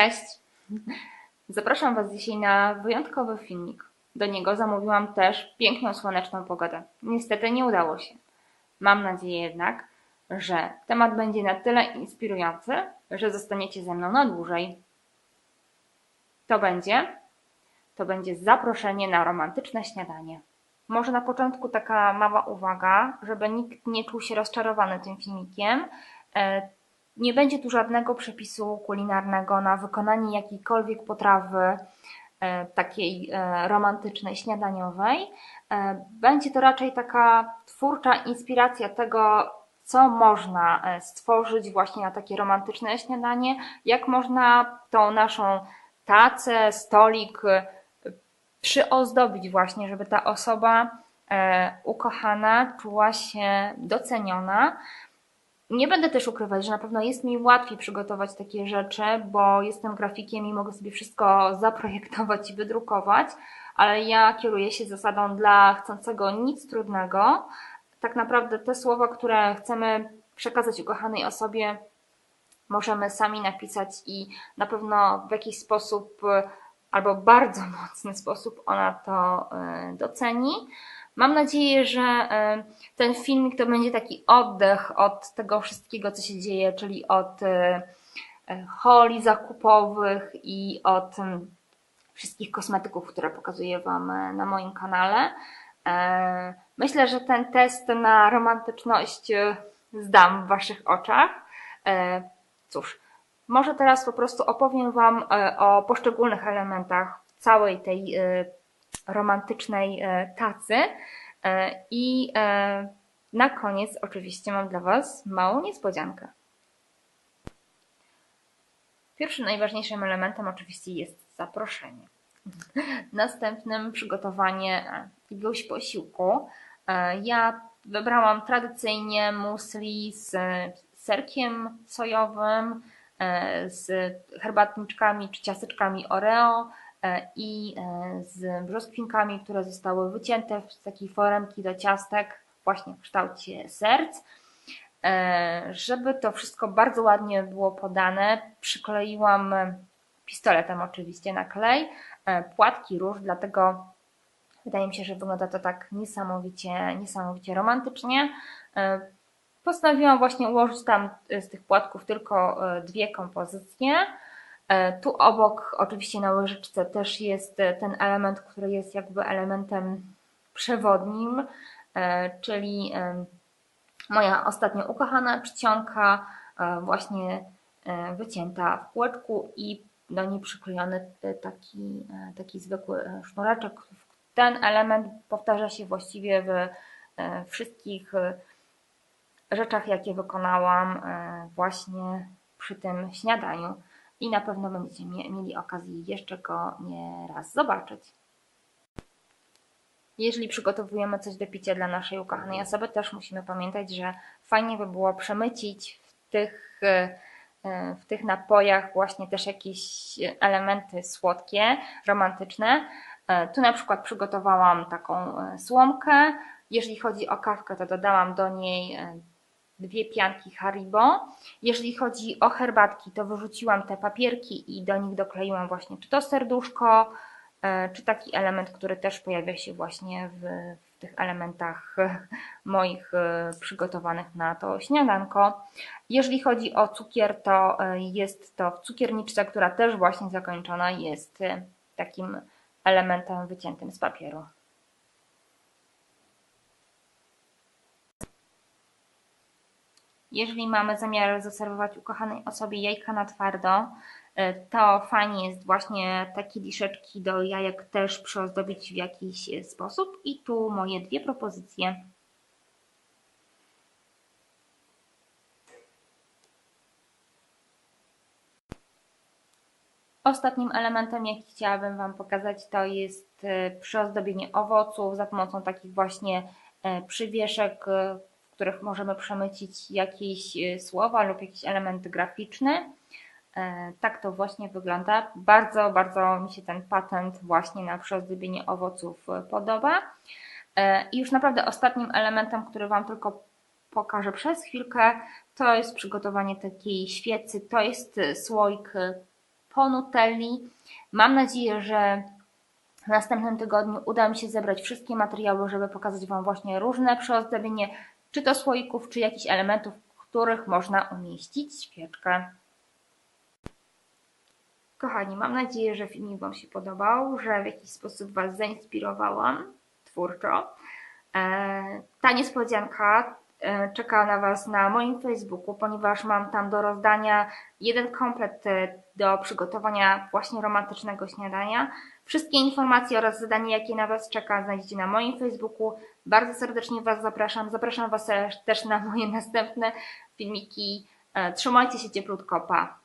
Cześć! Zapraszam Was dzisiaj na wyjątkowy filmik. Do niego zamówiłam też piękną słoneczną pogodę. Niestety nie udało się. Mam nadzieję jednak, że temat będzie na tyle inspirujący, że zostaniecie ze mną na dłużej. To będzie, to będzie zaproszenie na romantyczne śniadanie. Może na początku taka mała uwaga, żeby nikt nie czuł się rozczarowany tym filmikiem. Nie będzie tu żadnego przepisu kulinarnego na wykonanie jakiejkolwiek potrawy e, takiej e, romantycznej, śniadaniowej. E, Będzie to raczej taka twórcza inspiracja tego, co można stworzyć właśnie na takie romantyczne śniadanie, jak można tą naszą tacę, stolik przyozdobić właśnie, żeby ta osoba ukochana czuła się doceniona. Nie będę też ukrywać, że na pewno jest mi łatwiej przygotować takie rzeczy, bo jestem grafikiem i mogę sobie wszystko zaprojektować i wydrukować, ale ja kieruję się zasadą dla chcącego nic trudnego. Tak naprawdę te słowa, które chcemy przekazać ukochanej osobie, możemy sami napisać i na pewno w jakiś sposób albo bardzo mocny sposób ona to e, doceni. Mam nadzieję, że e, ten filmik to będzie taki oddech od tego wszystkiego, co się dzieje, czyli od e, e, holi zakupowych i od mm, wszystkich kosmetyków, które pokazuję Wam na moim kanale. Myślę, że ten test na romantyczność zdam w Waszych oczach. Cóż, może teraz po prostu opowiem Wam o poszczególnych elementach całej tej romantycznej e, tacy. E, I e, na koniec oczywiście mam dla Was małą niespodziankę. Pierwszym najważniejszym elementem oczywiście jest zaproszenie. Następnym przygotowanie jakiegoś posiłku. Ja wybrałam tradycyjnie musli z serkiem sojowym, z herbatniczkami czy ciasteczkami Oreo i e, z brzoskwinkami, które zostały wycięte z takiej foremki do ciastek właśnie w kształcie serc. E, Żeby to wszystko bardzo ładnie było podane, przykleiłam e, pistoletem oczywiście na klej e, płatki róż, dlatego wydaje mi się, że wygląda to tak niesamowicie, niesamowicie romantycznie. E, Postanowiłam właśnie ułożyć tam e, z tych płatków tylko e, dwie kompozycje. E, Tu obok, oczywiście na łyżeczce, też jest e, ten element, który jest jakby elementem przewodnim, e, czyli moja ostatnio ukochana czcionka, właśnie wycięta w kółeczku i do niej przyklejony taki, taki zwykły sznureczek. Ten element powtarza się właściwie w wszystkich rzeczach, jakie wykonałam właśnie przy tym śniadaniu i na pewno będziecie mie- mieli okazję jeszcze go nie raz zobaczyć. Jeżeli przygotowujemy coś do picia dla naszej ukochanej osoby, też musimy pamiętać, że fajnie by było przemycić w tych, e, e, w tych napojach właśnie też jakieś elementy słodkie, romantyczne. E, Tu na przykład przygotowałam taką słomkę. Jeżeli chodzi o kawkę, to dodałam do niej dwie pianki Haribo. Jeżeli chodzi o herbatki, to wyrzuciłam te papierki i do nich dokleiłam właśnie czy to serduszko, e, czy taki element, który też pojawia się właśnie w, w tych elementach moich e, przygotowanych na to śniadanko. Jeżeli chodzi o cukier, to e, jest to w cukierniczce, która też właśnie zakończona jest takim elementem wyciętym z papieru. Jeżeli mamy zamiar zaserwować ukochanej osobie jajka na twardo, e, to fajnie jest właśnie te kieliszeczki do jajek też przyozdobić w jakiś e, sposób. I tu moje dwie propozycje. Ostatnim elementem, jaki chciałabym Wam pokazać, to jest e, przyozdobienie owoców za pomocą takich właśnie przywieszek, których możemy przemycić jakieś e, słowa lub jakiś element graficzny. E, Tak to właśnie wygląda. Bardzo, bardzo mi się ten patent właśnie na przyozdobienie owoców e, podoba. I już naprawdę ostatnim elementem, który Wam tylko pokażę przez chwilkę, to jest przygotowanie takiej świecy. To jest słoik po Nutelli. Mam nadzieję, że w następnym tygodniu uda mi się zebrać wszystkie materiały, żeby pokazać Wam właśnie różne przyozdobienie, czy to słoików, czy jakichś elementów, w których można umieścić świeczkę. Kochani, mam nadzieję, że filmik Wam się podobał, że w jakiś sposób Was zainspirowałam twórczo. E, Ta niespodzianka e, czeka na Was na moim Facebooku, ponieważ mam tam do rozdania jeden komplet e, do przygotowania właśnie romantycznego śniadania. Wszystkie informacje oraz zadanie, jakie na Was czeka, znajdziecie na moim Facebooku. Bardzo serdecznie Was zapraszam. Zapraszam Was też na moje następne filmiki. E, Trzymajcie się cieplutko, pa!